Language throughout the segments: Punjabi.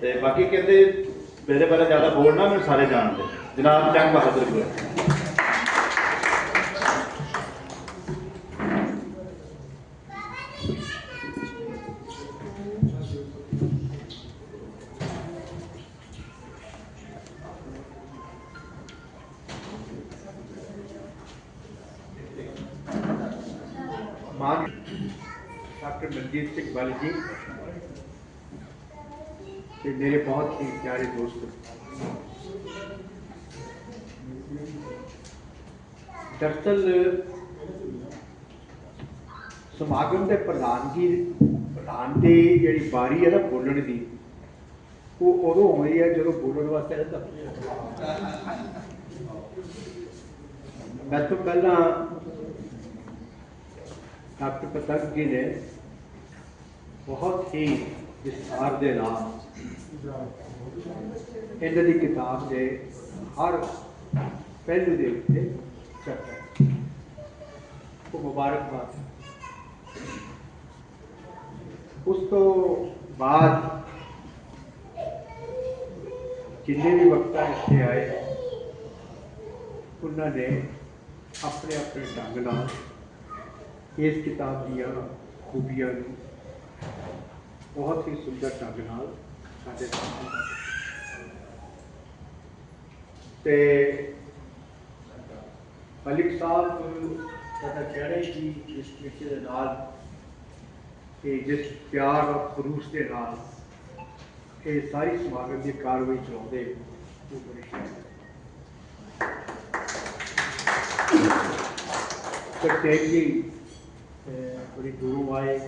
ਤੇ ਬਾਕੀ ਕਹਿੰਦੇ ਮੇਰੇ ਬਾਰੇ ਜ਼ਿਆਦਾ ਬੋਲਣਾ ਮੈਨੂੰ ਸਾਰੇ ਜਾਣਦੇ ਜਨਾਬ ਚੰਗ ਬਹਾਦਰ ਗੁਰੂ ਦਰਅਸਲ ਸਮਾਗਮ ਦੇ ਪ੍ਰਧਾਨਗੀ ਪ੍ਰਧਾਨ ਦੀ ਜਿਹੜੀ ਵਾਰੀ ਹੈ ਨਾ ਬੋਲਣ ਦੀ, ਉਹ ਉਦੋਂ ਹੋਈ ਹੈ ਜਦੋਂ ਬੋਲਣ ਵਾਸਤੇ ਰਹਿੰਦਾ ਮੈਂ ਤੋਂ ਪਹਿਲਾਂ ਡਾਕਟਰ ਪਤੰਗ ਜੀ ਨੇ ਬਹੁਤ ਹੀ ਵਿਸਥਾਰ ਦੇ ਨਾਲ ਇਹਨਾਂ ਦੀ ਕਿਤਾਬ ਦੇ ਹਰ ਪਹਿਲੂ ਦੇ ਉੱਤੇ ਚਰਚਾ ਕੀਤੀ। ਉਹ ਮੁਬਾਰਕਬਾਦ ਉਸ ਤੋਂ ਬਾਅਦ ਜਿੰਨੇ ਵੀ ਵਕਤਾ ਇੱਥੇ ਆਏ ਉਹਨਾਂ ਨੇ ਆਪਣੇ ਆਪਣੇ ਢੰਗ ਨਾਲ ਇਸ ਕਿਤਾਬ ਦੀਆਂ ਖੂਬੀਆਂ ਨੂੰ ਬਹੁਤ ਹੀ ਸੁੰਦਰ ਢੰਗ ਨਾਲ ਸਾਡੇ ਸਾਹਮਣੇ ਤੇ ਮਲਿਕ ਸਾਹਿਬ ਸਾਡਾ ਕਹਿਣਾ ਕਿ ਇਸ ਵਿਸ਼ੇ ਦੇ ਨਾਲ ਕਿ ਜਿਸ ਪਿਆਰ ਔਰ ਖਰੂਸ ਦੇ ਨਾਲ ਇਹ ਸਾਰੀ ਸਮਾਗਮ ਦੀ ਕਾਰਵਾਈ ਚਲਾਉਂਦੇ ਉਹ ਬੜੀ ਸ਼ਾਨਦਾਰ ਜੀ ਬੜੀ ਦੂਰੋਂ ਆਏ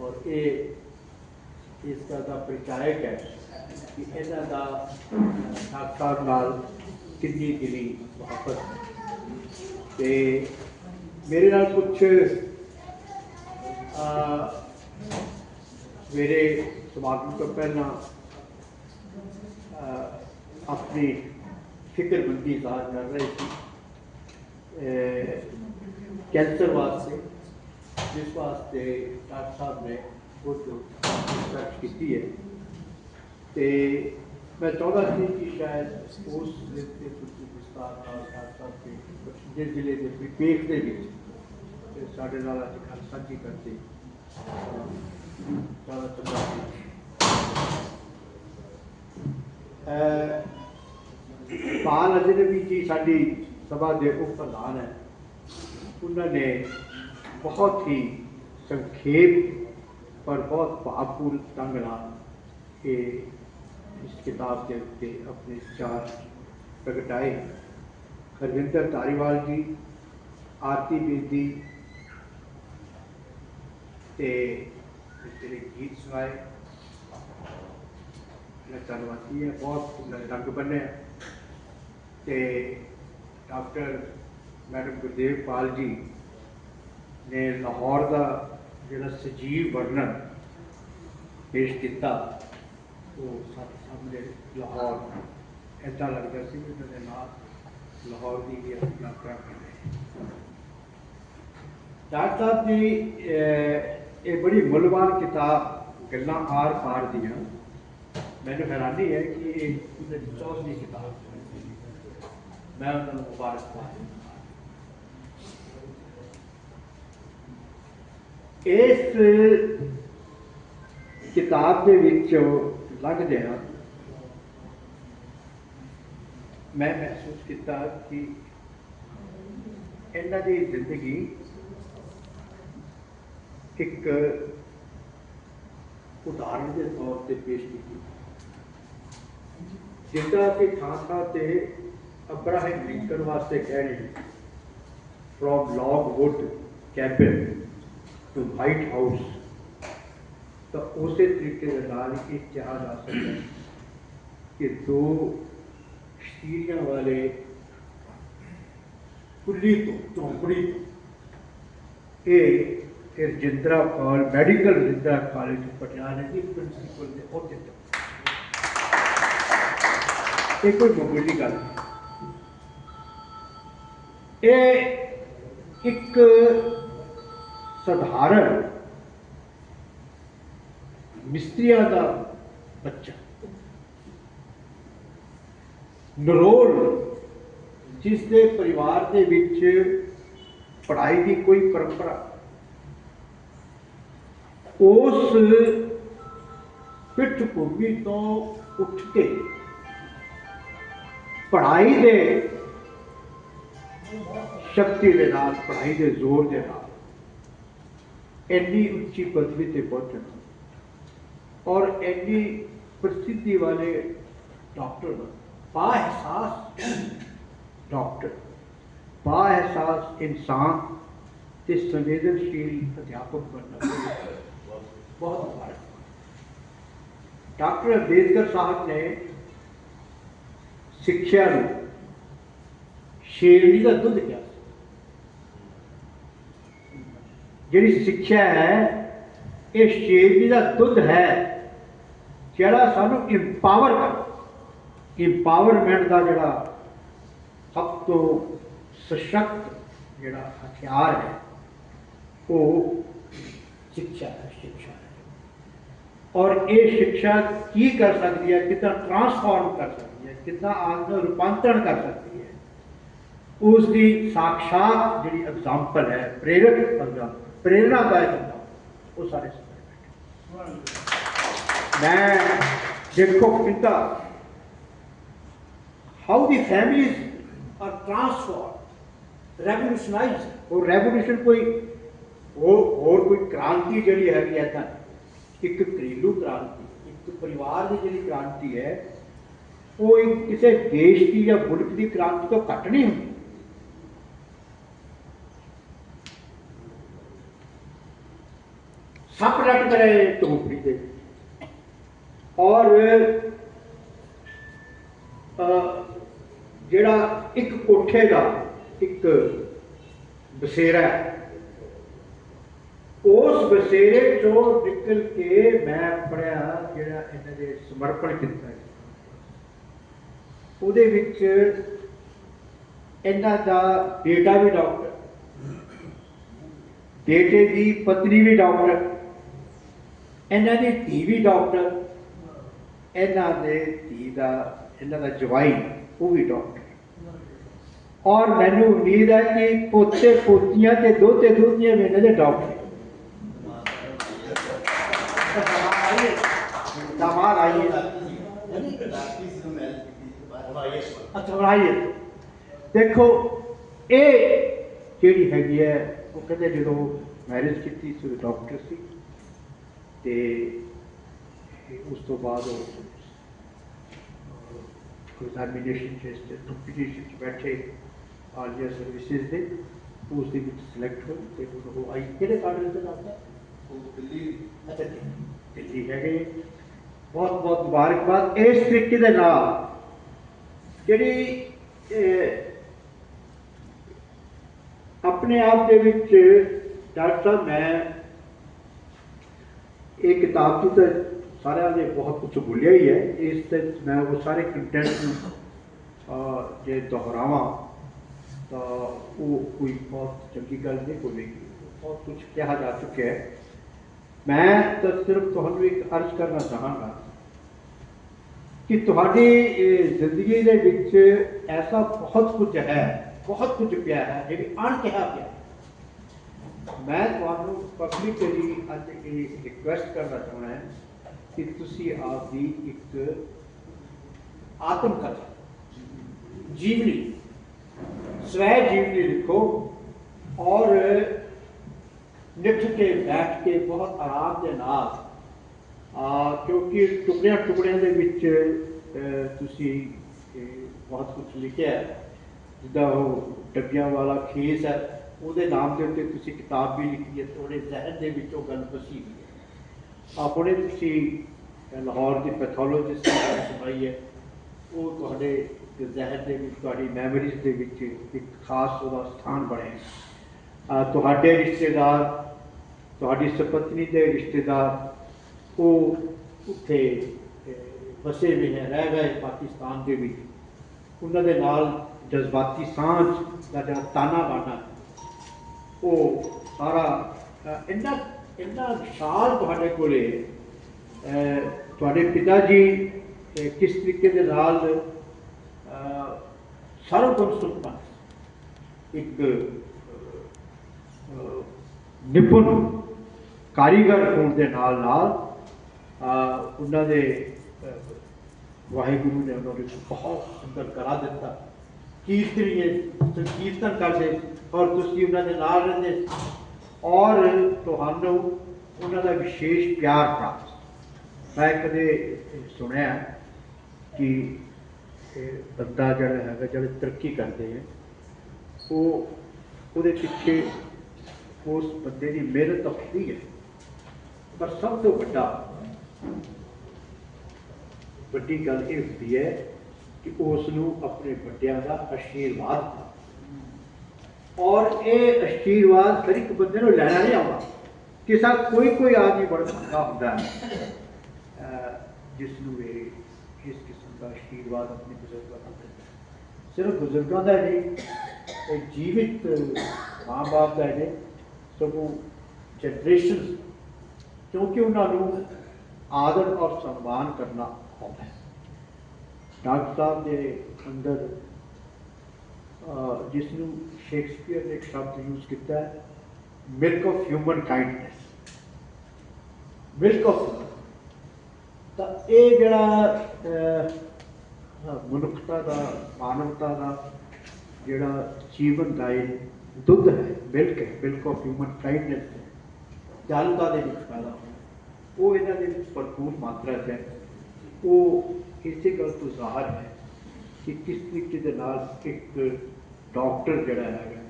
ਔਰ ਇਹ ਇਸ ਦਾ ਦਾ ਪ੍ਰਚਾਰਕ ਹੈ ਕਿ ਇਹਨਾਂ ਦਾ ਸਾਖਾਤ ਨਾਲ ਕਿੰਨੀ ਦਿਲੀ ਮੁਹੱਬਤ ਹੈ। ਤੇ ਮੇਰੇ ਨਾਲ ਕੁਝ ਆ ਮੇਰੇ ਸਮਾਗਮ ਤੋਂ ਪਹਿਲਾਂ ਅਹ, ਆਪਣੀ ਫਿਕਰਮੰਦੀ ਜ਼ਾਹਰ ਕਰ ਰਹੇ ਸੀ ਅਹ, ਕੈਂਸਰ ਵਾਸਤੇ ਜਿਸ ਵਾਸਤੇ ਡਾਕਟਰ ਸਾਹਿਬ ਨੇ ਬਹੁਤ ਰਿਸਰਚ ਕੀਤੀ ਹੈ ਤੇ ਮੈਂ ਚਾਹੁੰਦਾ ਸੀ ਕਿ ਸ਼ਾਇਦ ਉਸ ਦੇ ਤੇ ਕੁਝ ਵਿਸਤਾਰ ਨਾਲ ਡਾਕਟਰ ਸਾਹਿਬ ਦੇ ਬਠਿੰਡੇ ਜ਼ਿਲ੍ਹੇ ਦੇ ਵਿਵੇਕ ਦੇ ਵਿੱਚ ਤੇ ਸਾਡੇ ਨਾਲ ਅੱਜ ਗੱਲ ਸਾਂਝੀ ਕਰਦੇ ਚਾਹਦਾ ਚੰਗਾ ਸੀ ਅਹ, ਪਾਲ ਅਜਨਬੀ ਜੀ ਸਾਡੀ ਸਭਾ ਦੇ ਉਪ ਪ੍ਰਧਾਨ ਹੈ ਉਹਨਾਂ ਨੇ ਬਹੁਤ ਹੀ ਸੰਖੇਪ ਪਰ ਬਹੁਤ ਭਾਵਪੂਰਨ ਢੰਗ ਨਾਲ ਇਹ ਇਸ ਕਿਤਾਬ ਦੇ ਉੱਤੇ ਆਪਣੇ ਵਿਚਾਰ ਪ੍ਰਗਟਾਏ ਹਰਵਿੰਦਰ ਧਾਰੀਵਾਲ ਜੀ ਆਰਤੀ ਬੇਦੀ ਤੇ ਜਿਹੜੇ ਗੀਤ ਸੁਣਾਏ ਇਹ ਧੰਨਵਾਦੀ ਹੈ ਬਹੁਤ ਰੰਗ ਬੰਨੇ ਤੇ ਡਾਕਟਰ ਮੈਡਮ ਗੁਰਦੇਵ ਪਾਲ ਜੀ ਨੇ ਲਾਹੌਰ ਦਾ ਜਿਹੜਾ ਸਜੀਵ ਵਰਣਨ ਪੇਸ਼ ਕੀਤਾ ਉਹ ਸਾਡੇ ਸਾਹਮਣੇ ਲਾਹੌਰ ਏਦਾਂ ਲੱਗਦਾ ਸੀ ਕਿ ਉਹਦੇ ਨਾਲ ਲਾਹੌਰ ਦੀ ਵੀ ਯਾਤਰਾ ਕਰ ਰਹੇ ਡਾਕਟਰ ਸਾਹਿਬ ਦੀ ਇਹ ਬੜੀ ਮੁੱਲਵਾਨ ਕਿਤਾਬ, ਗੱਲਾਂ ਆਰ ਪਾਰ ਦੀਆਂ। ਮੈਨੂੰ ਹੈਰਾਨੀ ਹੈ ਕਿ ਇਹ ਉਹਦੇ ਚੌਥੀ ਕਿਤਾਬ ਮੈਂ ਉਹਨਾਂ ਨੂੰ ਮੁਬਾਰਕਬਾਦ ਦਿੰਦਾ ਇਸ ਕਿਤਾਬ ਦੇ ਵਿੱਚ ਲੱਗਦਿਆਂ ਮੈਂ ਮਹਿਸੂਸ ਕੀਤਾ ਕਿ ਇਹਨਾਂ ਦੀ ਜ਼ਿੰਦਗੀ ਇੱਕ ਉਦਾਹਰਣ ਦੇ ਤੌਰ ਤੇ ਪੇਸ਼ ਕੀਤੀ ਜਿੱਦਾਂ ਕਿ ਥਾਂ ਥਾਂ ਤੇ ਅਬਰਾਹਿਮ ਲਿੰਕਨ ਵਾਸਤੇ ਕਹਿ ਰਹੇ from logwood cabin to White House ਤਾਂ ਉਸੇ ਤਰੀਕੇ ਦੇ ਨਾਲ ਇਹ ਕਿਹਾ ਜਾ ਸਕਦਾ ਹੈ ਕਿ ਦੋ ਸ਼ੀਰੀਆਂ ਵਾਲੇ ਕੁੱਲੀ ਤੋਂ ਝੌਂਪੜੀ ਤੋਂ। ਇਹ ਰਜਿੰਦਰਾ ਜਿੰਦਰਾ ਕਾਲ ਮੈਡੀਕਲ ਰਜਿੰਦਰਾ ਕਾਲਜ ਪਟਿਆਲਾ ਦੀ ਪ੍ਰਿੰਸੀਪਲ ਦੇ ਅਹੁਦੇ ਤੇ। ਇਹ ਕੋਈ ਮਾਮੂਲੀ ਗੱਲ ਨਹੀਂ। ਇਹ ਇੱਕ ਸਧਾਰਨ ਮਿਸਤਰੀਆਂ ਦਾ ਬੱਚਾ। ਨਰੋਲ ਜਿਸ ਦੇ ਪਰਿਵਾਰ ਦੇ ਵਿੱਚ ਪੜ੍ਹਾਈ ਦੀ ਕੋਈ ਪਰੰਪਰਾ। ਉਸ ਪਿੱਠ ਭੂਮੀ ਤੋਂ ਉੱਠ ਕੇ ਪੜ੍ਹਾਈ ਦੇ ਸ਼ਕਤੀ ਦੇ ਨਾਲ, ਪੜ੍ਹਾਈ ਦੇ ਜ਼ੋਰ ਦੇ ਨਾਲ ਇੰਨੀ ਉੱਚੀ ਪਦਵੀ ਤੇ ਪਹੁੰਚਣਾ ਔਰ ਇੰਨੀ ਪ੍ਰਸਿੱਧੀ ਵਾਲੇ ਡਾਕਟਰ ਬਾ ਅਹਿਸਾਸ ਡਾਕਟਰ ਬਾ ਅਹਿਸਾਸ ਇਨਸਾਨ ਤੇ ਸੰਵੇਦਨਸ਼ੀਲ ਅਧਿਆਪਕ ਬਣਨਾ ਬਹੁਤ ਮੁਬਾਰਕ ਡਾਕਟਰ ਅੰਬੇਦਕਰ ਸਾਹਿਬ ਨੇ ਸਿੱਖਿਆ ਨੂੰ ਸ਼ੇਰਨੀ ਦਾ ਦੁੱਧ ਕਿਹਾ ਸੀ। ਜਿਹੜੀ ਸਿੱਖਿਆ ਹੈ ਇਹ ਸ਼ੇਰਨੀ ਦਾ ਦੁੱਧ ਹੈ ਜਿਹੜਾ ਸਾਨੂੰ ਇੰਪਾਵਰ ਕਰ ਇੰਪਾਵਰਮੈਂਟ ਦਾ ਜਿਹੜਾ ਸਭ ਤੋਂ ਸਸ਼ਕਤ ਜਿਹੜਾ ਹਥਿਆਰ ਹੈ ਉਹ ਸਿੱਖਿਆ ਹੈ ਸਿੱਖਿਆ ਹੈ। ਔਰ ਇਹ ਸਿੱਖਿਆ ਕੀ ਕਰ ਸਕਦੀ ਹੈ ਕਿੱਦਾਂ ਟਰਾਂਸਫਾਰਮ ਕਰ ਸਕਦੀ ਹੈ ਕਿੱਦਾਂ ਆਦਮੀ ਨੂੰ ਰੂਪਾਂਤਰਣ ਕਰ ਸਕਦੀ ਹੈ ਉਸ ਦੀ ਸਾਖਸ਼ਾਤ ਜਿਹੜੀ ਐਗਜ਼ਾਮਪਲ ਹੈ ਪ੍ਰੇਰਕ ਐਗਜ਼ਾਮਪਲ ਪ੍ਰੇਰਨਾਦਾਇਕ example, ਉਹ ਸਾਰੇ ਮੈਂ ਦੇਖੋ ਕਿੰਦਾ how the families are transform revolutionize ਉਹ ਰੈਵੋਲੂਸ਼ਨ ਕੋਈ ਉਹ ਹੋਰ ਕੋਈ ਕ੍ਰਾਂਤੀ ਜਿਹੜੀ ਹੈਗੀ ਹੈ ਤਾਂ ਇੱਕ ਘਰੇਲੂ ਕ੍ਰਾਂਤੀ ਇੱਕ ਪਰਿਵਾਰ ਦੀ ਜਿਹੜੀ ਕ੍ਰਾਂਤੀ ਹੈ ਉਹ ਇੱਕ ਕਿਸੇ ਦੇਸ਼ ਦੀ ਜਾਂ ਮੁਲਕ ਦੀ ਕ੍ਰਾਂਤੀ ਤੋਂ ਘੱਟ ਨਹੀਂ ਹੁੰਦੀ ਸੱਪ ਲਟ ਕਰੇ ਝੋਪੜੀ ਦੇ ਔਰ ਅਹ, ਜਿਹੜਾ ਇੱਕ ਕੋਠੇ ਦਾ ਇੱਕ ਬਸੇਰਾ ਉਸ ਬਸੇਰੇ ਚੋਂ ਨਿਕਲ ਕੇ ਮੈਂ ਪੜਿਆ ਜਿਹੜਾ ਇਹਨਾਂ ਦੇ ਸਮਰਪਣ ਕੀਤਾ ਹੈ ਉਹਦੇ ਵਿੱਚ ਇਹਨਾਂ ਦਾ ਬੇਟਾ ਵੀ ਡਾਕਟਰ, ਬੇਟੇ ਦੀ ਪਤਨੀ ਵੀ ਡਾਕਟਰ, ਇਹਨਾਂ ਦੀ ਧੀ ਵੀ ਡਾਕਟਰ, ਇਹਨਾਂ ਦੇ ਧੀ ਦਾ, ਇਹਨਾਂ ਦਾ ਜਵਾਈ ਉਹ ਵੀ ਡਾਕਟਰ। ਔਰ ਮੈਨੂੰ ਉਮੀਦ ਹੈ ਕਿ ਪੋਤੇ ਪੋਤੀਆਂ ਤੇ ਦੋਤੇ ਦੋਤੀਆਂ ਵੀ ਇਹਨਾਂ ਦੇ ਡਾਕਟਰ ਦੇਖੋ ਇਹ ਜਿਹੜੀ ਹੈਗੀ ਹੈ ਉਹ ਕਹਿੰਦੇ ਜਦੋਂ ਮੈਰਿਜ ਕੀਤੀ ਸੀ ਡਾਕਟਰ ਸੀ ਤੇ ਉਸ ਤੋਂ ਬਾਅਦ ਉਹ ਐਗਜ਼ਾਮੀਨੇਸ਼ਨ ਚ ਕੰਪੀਟੀਸ਼ਨ ਚ ਬੈਠੇ। ਆਲੀਆ ਸਰਵਿਸਿਜ਼ ਦੇ ਉਸ ਦੇ ਵਿੱਚ ਸਿਲੈਕਟ ਹੋਏ ਤੇ ਹੁਣ ਉਹ ਆਈ ਕਿਹੜੇ ਕਾਲਜ ਦੇ ਨਾਲ ਅੱਛਾ ਜੀ। ਦਿੱਲੀ ਹੈਗੇ ਬਹੁਤ ਬਹੁਤ ਮੁਬਾਰਕਬਾਦ। ਇਸ ਤਰੀਕੇ ਦੇ ਨਾਲ ਜਿਹੜੀ ਆਪਣੇ ਆਪ ਦੇ ਵਿੱਚ ਡਾਕਟਰ ਸਾਹਿਬ ਮੈਂ ਇਹ ਕਿਤਾਬ ਤੋਂ ਤਾਂ ਸਾਰਿਆਂ ਨੇ ਬਹੁਤ ਕੁਝ ਭੁੱਲਿਆ ਹੀ ਹੈ। ਇਸ ਤੇ ਮੈਂ ਉਹ ਸਾਰੇ ਕੰਟੈਂਟ ਨੂੰ ਜੇ ਦੁਹਰਾਵਾਂ ਤਾਂ ਉਹ ਕੋਈ ਬਹੁਤ ਚੰਗੀ ਗੱਲ ਨਹੀਂ ਹੋਵੇਗੀ ਬਹੁਤ ਕੁਝ ਕਿਹਾ ਜਾ ਚੁੱਕਿਆ ਹੈ ਮੈਂ ਤਾਂ ਸਿਰਫ ਤੁਹਾਨੂੰ ਇੱਕ ਅਰਜ਼ ਕਰਨਾ ਚਾਹਾਂਗਾ ਕਿ ਤੁਹਾਡੀ ਇਹ ਜ਼ਿੰਦਗੀ ਦੇ ਵਿੱਚ ਐਸਾ ਬਹੁਤ ਕੁਝ ਹੈ ਬਹੁਤ ਕੁਝ ਪਿਆ ਹੈ ਜਿਹੜੀ ਅਣਕਿਹਾ ਪਿਆ ਹੈ। ਮੈਂ ਤੁਹਾਨੂੰ ਪਬਲਿਕਲੀ ਅੱਜ ਇਹ ਰਿਕੁਐਸਟ ਕਰਨਾ ਚਾਹੁੰਦਾ ਹਾਂ ਕਿ ਤੁਸੀਂ ਆਪ ਦੀ ਇੱਕ ਆਤਮ ਕਥਾ ਜੀਵਨੀ ਸਵੈ ਜੀਵਨੀ ਲਿਖੋ ਔਰ ਨਿੱਠ ਕੇ ਬੈਠ ਕੇ ਬਹੁਤ ਆਰਾਮ ਦੇ ਨਾਲ ਆ ਕਿਉਂਕਿ ਟੁਕੜਿਆਂ ਟੁਕੜਿਆਂ ਦੇ ਵਿੱਚ ਤੁਸੀਂ ਬਹੁਤ ਕੁਝ ਲਿਖਿਆ ਜਿੱਦਾਂ ਉਹ ਡੱਬਿਆਂ ਵਾਲਾ ਖੇਸ ਹੈ, ਉਹਦੇ ਨਾਮ ਦੇ ਉੱਤੇ ਤੁਸੀਂ ਕਿਤਾਬ ਵੀ ਲਿਖੀ ਹੈ ਤੁਹਾਡੇ ਜ਼ਹਿਨ ਦੇ ਵਿੱਚ ਉਹ ਗੱਲ ਫਸੀ ਹੋਈ ਹੈ। ਆਪਣੇ ਤੁਸੀਂ ਲਾਹੌਰ ਦੀ ਪੈਥੋਲੋਜਿਸਟ ਦੀ ਸੁਣਾਈ ਹੈ। ਉਹ ਤੁਹਾਡੇ ਜ਼ਹਿਰ ਦੇ ਵਿੱਚ ਤੁਹਾਡੀ ਮੈਮਰੀਜ਼ ਦੇ ਵਿੱਚ ਇੱਕ ਖਾਸ ਉਹਦਾ ਸਥਾਨ ਬਣਿਆ ਤੁਹਾਡੇ ਰਿਸ਼ਤੇਦਾਰ ਤੁਹਾਡੀ ਸੁਪਤਨੀ ਦੇ ਰਿਸ਼ਤੇਦਾਰ ਉਹ ਉੱਥੇ ਅਹ, ਵਸੇ ਵੀ ਹੈ ਰਹਿ ਗਏ ਪਾਕਿਸਤਾਨ ਦੇ ਵਿੱਚ। ਉਹਨਾਂ ਦੇ ਨਾਲ ਜਜ਼ਬਾਤੀ ਸਾਂਝ ਦਾ ਜਿਹੜਾ ਤਾਣਾ ਬਾਣਾ ਉਹ ਸਾਰਾ ਇੰਨਾ ਇੰਨਾ ਵਿਸ਼ਾਲ ਤੁਹਾਡੇ ਕੋਲੇ ਤੁਹਾਡੇ ਪਿਤਾ ਜੀ ਕਿਸ ਤਰੀਕੇ ਦੇ ਨਾਲ ਅਹ, ਸਰਵਗੁਣ ਸੁਪਨਾ ਇੱਕ ਨਿਪੁੰਨ ਕਾਰੀਗਰ ਹੋਣ ਦੇ ਨਾਲ ਨਾਲ ਉਹਨਾਂ ਦੇ ਵਾਹਿਗੁਰੂ ਨੇ ਉਹਨਾਂ ਨੂੰ ਬਹੁਤ ਸੁੰਦਰ ਕਰਾ ਦਿੱਤਾ। ਕੀਰਤਨੀਏ ਕੀਰਤਨ ਕਰਦੇ ਔਰ ਤੁਸੀਂ ਉਹਨਾਂ ਦੇ ਨਾਲ ਰਹਿੰਦੇ। ਔਰ ਤੁਹਾਨੂੰ ਉਹਨਾਂ ਦਾ ਵਿਸ਼ੇਸ਼ ਪਿਆਰ ਪ੍ਰਾਪਤ। ਮੈਂ ਕਦੇ ਸੁਣਿਆ ਕਿ ਇਹ ਬੰਦਾ ਜਿਹੜਾ ਹੈਗਾ, ਜਿਹੜੇ ਤਰੱਕੀ ਕਰਦੇ ਹੈ ਉਹ ਉਹਦੇ ਪਿੱਛੇ ਉਸ ਬੰਦੇ ਦੀ ਮਿਹਨਤ ਹੁੰਦੀ ਹੈ। ਪਰ ਸਭ ਤੋਂ ਵੱਡਾ ਵੱਡੀ ਗੱਲ ਇਹ ਹੁੰਦੀ ਹੈ ਕਿ ਉਸ ਨੂੰ ਆਪਣੇ ਵੱਡਿਆਂ ਦਾ ਆਸ਼ੀਰਵਾਦ ਔਰ ਇਹ ਆਸ਼ੀਰਵਾਦ ਹਰ ਇੱਕ ਬੰਦੇ ਨੂੰ ਲੈਣਾ ਨਹੀਂ ਆਉਂਦਾ। ਕਿਸੇ ਕੋਈ ਕੋਈ ਆਦਮੀ ਬੜਾ ਚੰਗਾ ਹੁੰਦਾ ਹੈ। ਜਿਸ ਨੂੰ ਇਹ ਦਾ ਆਸ਼ੀਰਵਾਦ ਆਪਣੇ ਬਜ਼ੁਰਗਾਂ ਤੋਂ ਸਿਰਫ ਬਜ਼ੁਰਗਾਂ ਦਾ ਨਹੀਂ, ਇਹ ਜੀਵਿਤ ਮਾਂ-ਬਾਪ ਦਾ ਨਹੀਂ, ਸਗੋਂ ਜਨਰੇਸ਼ਨ ਕਿਉਂਕਿ ਉਹਨਾਂ ਨੂੰ ਆਦਰ ਔਰ ਸਨਮਾਨ ਕਰਨਾ ਆਉਂਦਾ ਹੈ। ਡਾਕਟਰ ਸਾਹਿਬ ਦੇ ਅੰਦਰ ਜਿਸ ਨੂੰ ਸ਼ੇਕਸਪੀਅਰ ਨੇ ਇੱਕ ਸ਼ਬਦ ਯੂਜ਼ ਕੀਤਾ ਹੈ milk of human kindness milk of ਤਾਂ ਇਹ ਜਿਹੜਾ ਮਨੁੱਖਤਾ ਦਾ, ਮਾਨਵਤਾ ਦਾ ਜਿਹੜਾ ਜੀਵਨ ਦਾ ਇਹ ਦੁੱਧ ਹੈ ਮਿਲਕ ਹੈ ਮਿਲਕ ਆਫ ਹਿਊਮਨ ਕਾਈਂਡਨੈਸ ਹੈ। ਜਾਲਤਾ ਦੇ ਵਿੱਚ ਪੈਦਾ ਹੋਇਆ। ਉਹ ਇਹਨਾਂ ਦੇ ਵਿੱਚ ਭਰਪੂਰ ਮਾਤਰਾ 'ਚ ਹੈ। ਉਹ ਇਸੇ ਗੱਲ ਤੋਂ ਜ਼ਾਹਰ ਹੈ ਕਿ ਕਿਸ ਤਰੀਕੇ ਦੇ ਨਾਲ ਇੱਕ ਡਾਕਟਰ ਜਿਹੜਾ ਹੈਗਾ,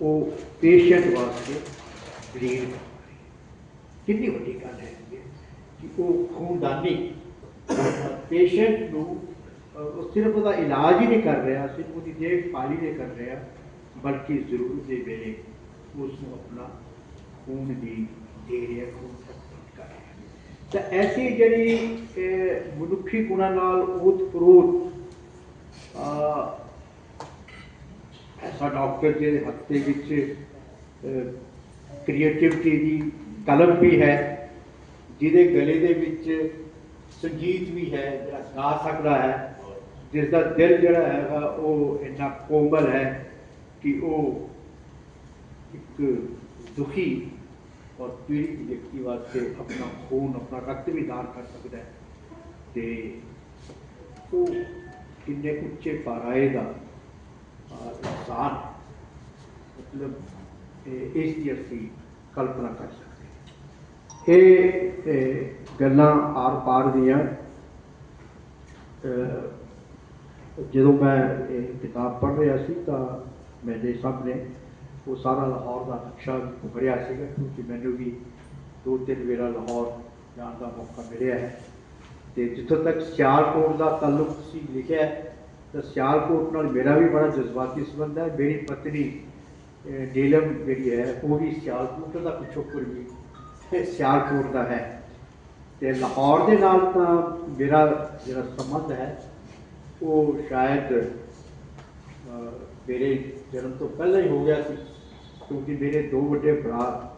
ਉਹ ਪੇਸ਼ੈਂਟ ਵਾਸਤੇ ਰੀਡ ਕਰਦਾ ਕਿੰਨੀ ਵੱਡੀ ਗੱਲ ਹੈ ਕਿ ਉਹ ਖੂਨਦਾਨੀ ਪੇਸ਼ੈਂਟ ਨੂੰ ਉਹ ਸਿਰਫ ਉਹਦਾ ਇਲਾਜ ਹੀ ਨਹੀਂ ਕਰ ਰਿਹਾ ਸਿਰਫ ਉਹਦੀ ਦੇਖਭਾਲ ਹੀ ਨਹੀਂ ਕਰ ਰਿਹਾ ਬਲਕਿ ਜ਼ਰੂਰਤ ਦੇ ਵੇਲੇ ਉਸ ਨੂੰ ਆਪਣਾ ਖੂਨ ਵੀ ਦੇ ਰਿਹਾ ਖੂਨ ਸਪਲਾਈ ਕਰ ਰਿਹਾ ਤਾਂ ਐਸੀ ਜਿਹੜੀ ਮਨੁੱਖੀ ਗੁਣਾਂ ਨਾਲ ਓਤ-ਪ੍ਰੋਤ ਐਸਾ ਡਾਕਟਰ ਜਿਹਦੇ ਹੱਥ ਵਿੱਚ ਕ੍ਰੀਏਟਿਵਿਟੀ ਦੀ ਕਲਮ ਵੀ ਹੈ ਜਿਹਦੇ ਗਲੇ ਦੇ ਵਿੱਚ ਸੰਗੀਤ ਵੀ ਹੈ ਜਿਹੜਾ ਗਾ ਸਕਦਾ ਹੈ ਜਿਸ ਦਾ ਦਿਲ ਜਿਹੜਾ ਹੈਗਾ ਉਹ ਇੰਨਾ ਕੋਮਲ ਹੈ ਕਿ ਉਹ ਇੱਕ ਦੁਖੀ ਔਰ ਪੀੜਿਤ ਵਿਅਕਤੀ ਵਾਸਤੇ ਆਪਣਾ ਖੂਨ ਆਪਣਾ ਰਕਤ ਵੀ ਦਾਨ ਕਰ ਸਕਦਾ ਹੈ। ਤੇ ਉਹ ਕਿੰਨੇ ਉੱਚੇ ਪਾਰਾਏ ਦਾ ਅਹ, ਇਨਸਾਨ ਮਤਲਬ ਇਸ ਦੀ ਅਸੀਂ ਕਲਪਨਾ ਕਰ ਸਕਦੇ ਇਹ ਗੱਲਾਂ ਆਰ ਪਾਰ ਦੀਆਂ ਜਦੋਂ ਮੈਂ ਇਹ ਕਿਤਾਬ ਪੜ੍ਹ ਰਿਹਾ ਸੀ ਤਾਂ ਮੇਰੇ ਸਾਹਮਣੇ ਉਹ ਸਾਰਾ ਲਾਹੌਰ ਦਾ ਨਕਸ਼ਾ ਉਭਰਿਆ ਸੀਗਾ ਕਿਉਂਕਿ ਮੈਨੂੰ ਵੀ ਦੋ ਤਿੰਨ ਵੇਰਾ ਲਾਹੌਰ ਜਾਣ ਦਾ ਮੌਕਾ ਮਿਲਿਆ ਹੈ। ਤੇ ਜਿੱਥੋਂ ਤੱਕ ਸਿਆਲਕੋਟ ਦਾ ਤਾਲੁਕ ਸੀ ਲਿਖਿਆ ਤਾਂ ਸਿਆਲਕੋਟ ਨਾਲ ਮੇਰਾ ਵੀ ਬੜਾ ਜਜ਼ਬਾਤੀ ਸੰਬੰਧ ਹੈ। ਮੇਰੀ ਪਤਨੀ ਅਹ, ਜਿਹੜੀ ਹੈ ਉਹ ਵੀ ਸਿਆਲਕੋਟ ਦਾ ਪਿਛੋਕੜ ਵੀ ਸਿਆਲਕੋਟ ਦਾ ਹੈ। ਤੇ ਲਾਹੌਰ ਦੇ ਨਾਲ ਤਾਂ ਮੇਰਾ ਜਿਹੜਾ ਸੰਬੰਧ ਹੈ ਉਹ ਸ਼ਾਇਦ ਮੇਰੇ ਜਨਮ ਤੋਂ ਪਹਿਲਾਂ ਹੀ ਹੋ ਗਿਆ ਸੀ, ਕਿਉਂਕਿ ਮੇਰੇ ਦੋ ਵੱਡੇ ਭਰਾ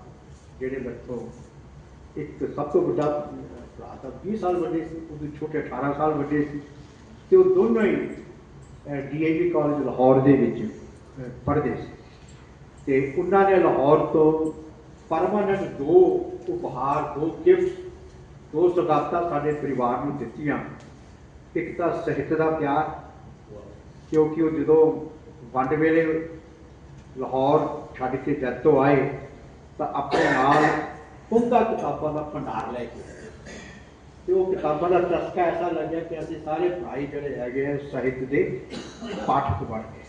ਜਿਹੜੇ ਬੱਚੋਂ ਇੱਕ ਸਭ ਤੋਂ ਵੱਡਾ ਭਰਾ ਤਾਂ 20 ਸਾਲ ਵੱਡੇ ਸੀ, ਉਹਦੇ ਛੋਟੇ 18 ਸਾਲ ਵੱਡੇ ਸੀ, ਤੇ ਉਹ ਦੋਨੋਂ ਹੀ ਡੀਏਵੀ ਕਾਲਜ ਲਾਹੌਰ ਦੇ ਵਿੱਚ ਪੜ੍ਹਦੇ ਸੀ। ਤੇ ਉਹਨਾਂ ਨੇ ਲਾਹੌਰ ਤੋਂ ਪਰਮਾਨੈਂਟ ਦੋ ਉਪਹਾਰ, ਦੋ ਗਿਫਟ ਦੋ ਸੌਗਾਤਾਂ ਸਾਡੇ ਪਰਿਵਾਰ ਨੂੰ ਦਿੱਤੀਆਂ। ਇੱਕ ਤਾਂ ਸਾਹਿਤ ਦਾ ਪਿਆਰ ਕਿਉਂਕਿ ਉਹ ਜਦੋਂ ਵੰਡ ਵੇਲੇ ਲਾਹੌਰ ਛੱਡ ਕੇ ਜੱਤੋਂ ਆਏ ਤਾਂ ਆਪਣੇ ਨਾਲ ਉਮਦਾ ਕਿਤਾਬਾਂ ਦਾ ਭੰਡਾਰ ਲੈ ਕੇ ਆਏ। ਤੇ ਉਹ ਕਿਤਾਬਾਂ ਦਾ ਚਸਕਾ ਐਸਾ ਲੱਗਿਆ ਕਿ ਅਸੀਂ ਸਾਰੇ ਭਾਈ ਜਿਹੜੇ ਹੈਗੇ ਆ ਸਾਹਿਤ ਦੇ ਪਾਠਕ ਬਣ ਗਏ।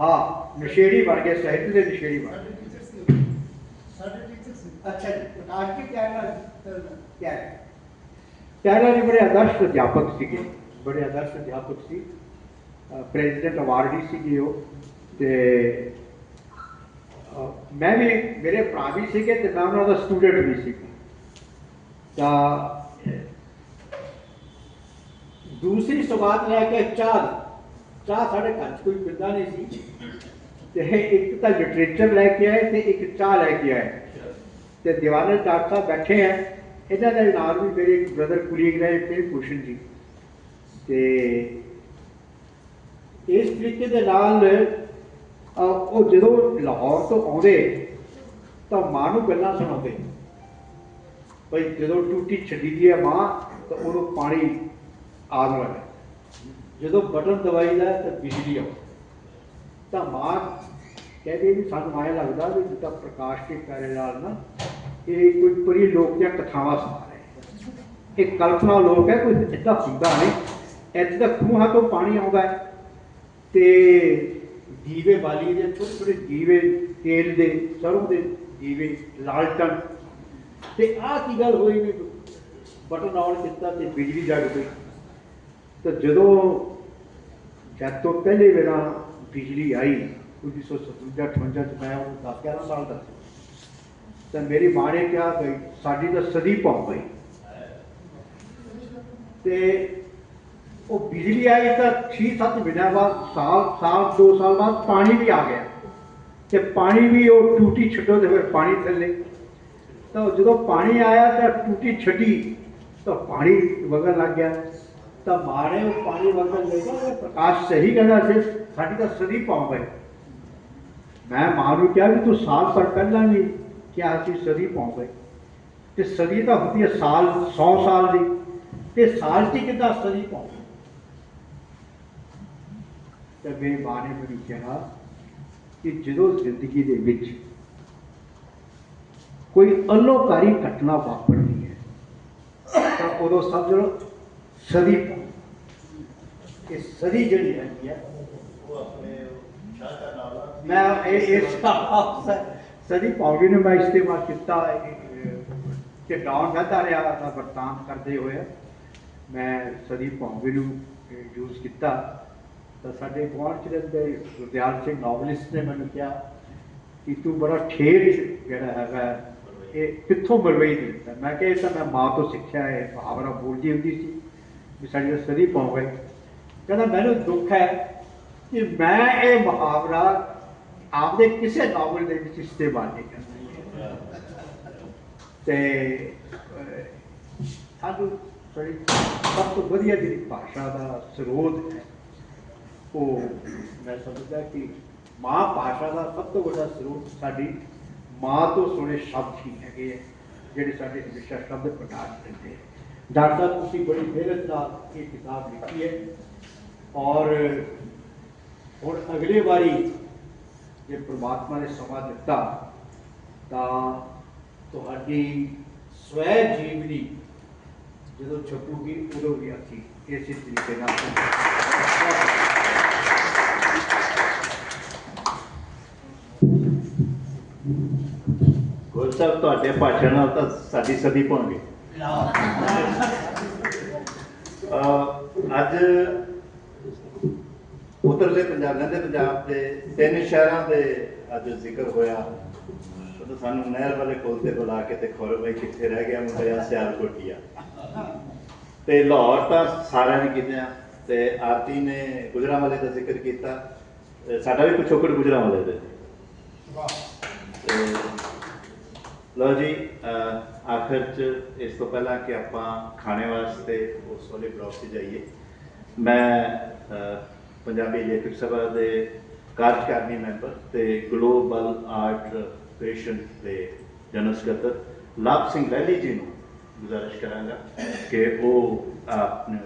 ਹਾਂ ਨਸ਼ੇੜੀ ਬਣ ਗਏ ਸਾਹਿਤ ਦੇ ਨਸ਼ੇੜੀ ਬਣ ਗਏ। ਅੱਛਾ ਜੀ ਪ੍ਰਕਾਸ਼ ਜੀ ਪਿਆਰਾ ਪਿਆਰਾ ਪਿਆਰਾ ਜੀ ਬੜੇ ਆਦਰਸ਼ ਅਧਿਆਪਕ ਸੀਗੇ, ਬੜੇ ਆਦਰਸ਼ ਅਧਿਆਪਕ ਸੀ। ਪ੍ਰੈਜ਼ੀਡੈਂਟ ਅਵਾਰਡੀ ਸੀਗੇ ਉਹ, ਤੇ ਮੈਂ ਵੀ, ਮੇਰੇ ਭਰਾ ਵੀ ਸੀਗੇ ਤੇ ਮੈਂ ਉਹਨਾਂ ਦਾ ਸਟੂਡੈਂਟ ਵੀ ਸੀ ਤਾਂ ਦੂਸਰੀ ਸਵਾਦ ਲੈ ਕੇ ਚਾਹ ਦੀ। ਚਾਹ ਸਾਡੇ ਘਰ 'ਚ ਕੋਈ ਪਿੰਦਾ ਨਹੀਂ ਸੀ ਤੇ ਇੱਕ ਤਾਂ ਲਿਟਰੇਚਰ ਲੈ ਕੇ ਆਏ ਤੇ ਇੱਕ ਚਾਹ ਲੈ ਕੇ ਆਏ। ਤੇ ਦੀਵਾਨੇ ਡਾਕਟਰ ਸਾਹਿਬ ਬੈਠੇ ਆ। ਇਹਨਾਂ ਦੇ ਨਾਲ ਵੀ ਮੇਰੇ ਇੱਕ ਬ੍ਰਦਰ ਕੁਲੀਗ ਰਹੇ ਤੇ ਭੂਸ਼ਣ ਜੀ। ਤੇ ਇਸ ਤਰੀਕੇ ਦੇ ਨਾਲ ਉਹ ਜਦੋਂ ਲਾਹੌਰ ਤੋਂ ਆਉਂਦੇ, ਤਾਂ ਮਾਂ ਨੂੰ ਗੱਲਾਂ ਸੁਣਾਉਂਦੇ। ਭਈ ਜਦੋਂ ਟੂਟੀ ਛੱਡੀ ਦੀ ਹੈ ਮਾਂ, ਤਾਂ ਉਹਨੂੰ ਪਾਣੀ ਆਉਣ ਲੱਗਾ ਜਦੋਂ ਬਟਨ ਦਬਾਈਦਾ ਤਾਂ ਬਿਜਲੀ ਆਉਂਦੀ ਤਾਂ ਮਾਂ ਕਹਿੰਦੇ ਵੀ ਸਾਨੂੰ ਐਂ ਲੱਗਦਾ ਵੀ ਜਿੱਦਾਂ ਪ੍ਰਕਾਸ਼ ਦੇ ਪਿਆਰੇ ਨਾਲ ਨਾ ਇਹ ਕੋਈ ਪਰੀ ਲੋਕ ਦੀਆਂ ਕਥਾਵਾਂ ਸੁਣਾ ਰਹੇ ਇਹ ਕਲਪਨਾ ਲੋਕ ਹੈ, ਕੋਈ ਇੱਦਾਂ ਹੁੰਦਾ ਨਹੀਂ। ਇੱਥੇ ਦਾ ਖੂਹਾਂ ਤੋਂ ਪਾਣੀ ਆਉਂਦਾ ਹੈ। ਤੇ ਦੀਵੇ ਬਾਲੀ ਦੇ, ਛੋਟੇ ਛੋਟੇ ਦੀਵੇ, ਤੇਲ ਦੇ, ਸਰੋਂ ਦੇ ਦੀਵੇ ਲਾਲਟਨ ਤੇ ਆਹ ਕੀ ਗੱਲ ਹੋਈ ਵੀ ਬਟਨ ਆਨ ਕੀਤਾ ਤੇ ਬਿਜਲੀ ਜਗ ਪਈ ਤਾਂ ਜਦੋਂ, ਜਦ ਤੋਂ ਪਹਿਲੇ ਵੇਲਾ ਬਿਜਲੀ ਆਈ 1957 58 ਚ ਮੈਂ ਉਹ 10 11 ਸਾਲ ਦਾ ਸੀ ਤਾਂ ਮੇਰੀ ਮਾਂ ਨੇ ਕਿਹਾ ਬਈ ਸਾਡੀ ਤਾਂ ਸਦੀ ਪਹੁੰਚ ਗਈ ਤੇ ਉਹ ਬਿਜਲੀ ਆਈ ਤਾਂ 6-7 ਮਹੀਨਿਆਂ ਬਾਅਦ ਸਾਲ ਸਾਲ 2 ਸਾਲ ਬਾਅਦ ਪਾਣੀ ਵੀ ਆ ਗਿਆ ਤੇ ਪਾਣੀ ਵੀ ਉਹ ਟੂਟੀ ਛੱਡੋ ਤੇ ਫਿਰ ਪਾਣੀ ਥੱਲੇ ਤਾਂ ਜਦੋਂ ਪਾਣੀ ਆਇਆ ਤਾਂ ਟੂਟੀ ਛੱਡੀ ਤਾਂ ਪਾਣੀ ਵਗਣ ਲੱਗ ਗਿਆ ਤਾਂ ਮਾਂ ਨੇ ਉਹ ਪਾਣੀ ਵਗਣ ਲੱਗਾ ਉਹ ਪ੍ਰਕਾਸ਼ ਸਹੀ ਕਹਿੰਦਾ ਸੀ ਸਾਡੀ ਤਾਂ ਸਦੀ ਪਾਉ ਗਈ ਮੈਂ ਮਾਂ ਨੂੰ ਕਿਹਾ ਵੀ ਤੂੰ ਸਾਲ ਪਰ ਪਹਿਲਾਂ ਵੀ ਕਿਹਾ ਸੀ ਸਦੀ ਪਾਉ ਗਈ? ਤੇ ਸਦੀ ਤਾਂ ਹੁੰਦੀ ਹੈ ਸਾਲ 100 ਸਾਲ ਦੀ। ਤੇ ਸਾਲ ਚ ਕਿੱਦਾਂ ਸਦੀ ਪਾਉ ਤੇ ਮੇਰੀ ਮਾਂ ਨੇ ਮੈਨੂੰ ਕਿਹਾ ਕਿ ਜਦੋਂ ਜ਼ਿੰਦਗੀ ਦੇ ਵਿੱਚ ਕੋਈ ਅਲੋਕਾਰੀ ਘਟਨਾ ਵਾਪਰਦੀ ਹੈ ਤਾਂ ਉਦੋਂ ਸਮਝ ਲਓ ਸਦੀ ਇਹ ਸਦੀ ਜਿਹੜੀ ਹੈਗੀ ਹੈ ਉਹ ਆਪਣੇ ਸ਼ਾਹ ਦਾ ਨਾਮ ਮੈਂ ਇਹ ਇਸ ਸਦੀ ਪਾਉਗੀ ਨੇ ਮੈਂ ਇਸਤੇਮਾਲ ਕੀਤਾ ਇਹ, ਕਿ ਡਾਊਨ ਵਧਦਾ ਰਿਹਾ ਦਾ ਵਰਤਾਂਤ ਕਰਦੇ ਹੋਏ ਮੈਂ ਸਦੀ ਪਾਉਗੀ ਨੂੰ ਯੂਜ਼ ਕੀਤਾ। ਤਾਂ ਸਾਡੇ ਗੁਆਂਢ ਚ ਰਹਿੰਦੇ ਗੁਰਦਿਆਲ ਸਿੰਘ ਨੋਵਲਿਸਟ ਨੇ ਮੈਨੂੰ ਕਿਹਾ ਕਿ ਤੂੰ ਬੜਾ ਠੇਠ ਜਿਹੜਾ ਹੈਗਾ ਇਹ ਕਿੱਥੋਂ ਮਰਵਈ ਦਿੱਤਾ ਮੈਂ ਕਿਹਾ ਇਹ ਤਾਂ ਮੈਂ ਮਾਂ ਤੋਂ ਸਿੱਖਿਆ ਹੈ ਮੁਹਾਵਰਾ ਬੋਲਦੀ ਹੁੰਦੀ ਸੀ ਵੀ ਸਾਡੇ ਤਾਂ ਸਦੀ ਪਾਉ ਗਈ ਕਹਿੰਦਾ ਮੈਨੂੰ ਦੁੱਖ ਹੈ ਕਿ ਮੈਂ ਇਹ ਮੁਹਾਵਰਾ ਆਪਦੇ ਕਿਸੇ ਨਾਵਲ ਦੇ ਵਿੱਚ ਇਸਤੇਮਾਲ ਨਹੀਂ ਕਰਦਾ ਤੇ ਅਹ, ਸਾਨੂੰ ਸਾਡੀ ਸਭ ਤੋਂ ਵਧੀਆ ਜਿਹੜੀ ਭਾਸ਼ਾ ਦਾ ਸਰੋਤ ਹੈ ਉਹ ਮੈਂ ਸਮਝਦਾ ਕਿ ਮਾਂ ਭਾਸ਼ਾ ਦਾ ਸਭ ਤੋਂ ਵੱਡਾ ਸਰੋਤ ਸਾਡੀ ਮਾਂ ਤੋਂ ਸੁਣੇ ਸ਼ਬਦ ਹੀ ਹੈਗੇ ਆ ਜਿਹੜੇ ਸਾਡੇ ਹਮੇਸ਼ਾ ਸ਼ਬਦ ਪ੍ਰਕਾਸ਼ ਦਿੰਦੇ ਆ। ਡਾਕਟਰ ਸਾਹਿਬ ਤੁਸੀਂ ਬੜੀ ਮਿਹਨਤ ਨਾਲ ਇਹ ਕਿਤਾਬ ਲਿਖੀ ਹੈ ਔਰ ਹੁਣ ਅਗਲੀ ਵਾਰੀ ਜੇ ਪ੍ਰਮਾਤਮਾ ਨੇ ਸਮਾਂ ਦਿੱਤਾ ਤਾਂ ਤੁਹਾਡੀ ਸਵੈ ਜੀਵਨੀ ਜਦੋਂ ਛਪੂਗੀ ਉਦੋਂ ਵੀ ਅਸੀਂ ਇਸੇ ਤਰੀਕੇ ਨਾਲ ਗੁਰੂ ਸਾਹਿਬ ਤੁਹਾਡੇ ਭਾਸ਼ਣ ਨਾਲ ਤਾਂ ਸਾਡੀ ਸਦੀ ਪਹੁੰਚ ਗਈ। ਅਹ ਅੱਜ ਉਤਰਲੇ ਪੰਜਾਬ ਲਹਿੰਦੇ ਪੰਜਾਬ ਦੇ ਤਿੰਨ ਸ਼ਹਿਰਾਂ ਦੇ ਅੱਜ ਜ਼ਿਕਰ ਹੋਇਆ। ਉਦੋਂ ਸਾਨੂੰ ਨਹਿਰ ਵਾਲੇ ਪੁਲ ਤੇ ਬੁਲਾ ਕੇ ਤੇ ਖੋਰ ਬਈ ਕਿੱਥੇ ਰਹਿ ਗਿਆ ਮੁੰਡਿਆ ਸਿਆਲਕੋਟੀਆ। ਤੇ ਲਾਹੌਰ ਤਾਂ ਸਾਰਿਆਂ ਨੇ ਕੀਤੇ ਤੇ ਆਰਤੀ ਨੇ ਗੁਜਰਾਂਵਾਲੇ ਦਾ ਜ਼ਿਕਰ ਕੀਤਾ। ਸਾਡਾ ਵੀ ਪਿਛੋਕੜ ਗੁਜਰਾਂਵਾਲੇ ਦੇ? ਤੇ ਲਓ ਜੀ ਆਖਰ ਚ ਇਸ ਤੋਂ ਪਹਿਲਾਂ ਕਿ ਆਪਾਂ ਖਾਣੇ ਵਾਸਤੇ ਉਸ ਵਾਲੇ ਬਲੌਕ 'ਤੇ ਜਾਈਏ। ਮੈਂ ਪੰਜਾਬੀ ਲੇਖਕ ਸਭਾ ਦੇ ਕਾਰਜਕਾਰਨੀ ਮੈਂਬਰ ਤੇ ਗਲੋਬਲ ਆਰਟ ਕ੍ਰੀਏਸ਼ਨ ਦੇ ਜਨਰਲ ਸਕੱਤਰ ਲਾਭ ਸਿੰਘ ਵੈਲੀ ਜੀ ਨੂੰ ਗੁਜ਼ਾਰਿਸ਼ ਕਰਾਂਗਾ ਕਿ ਉਹ ਆਪਣੇ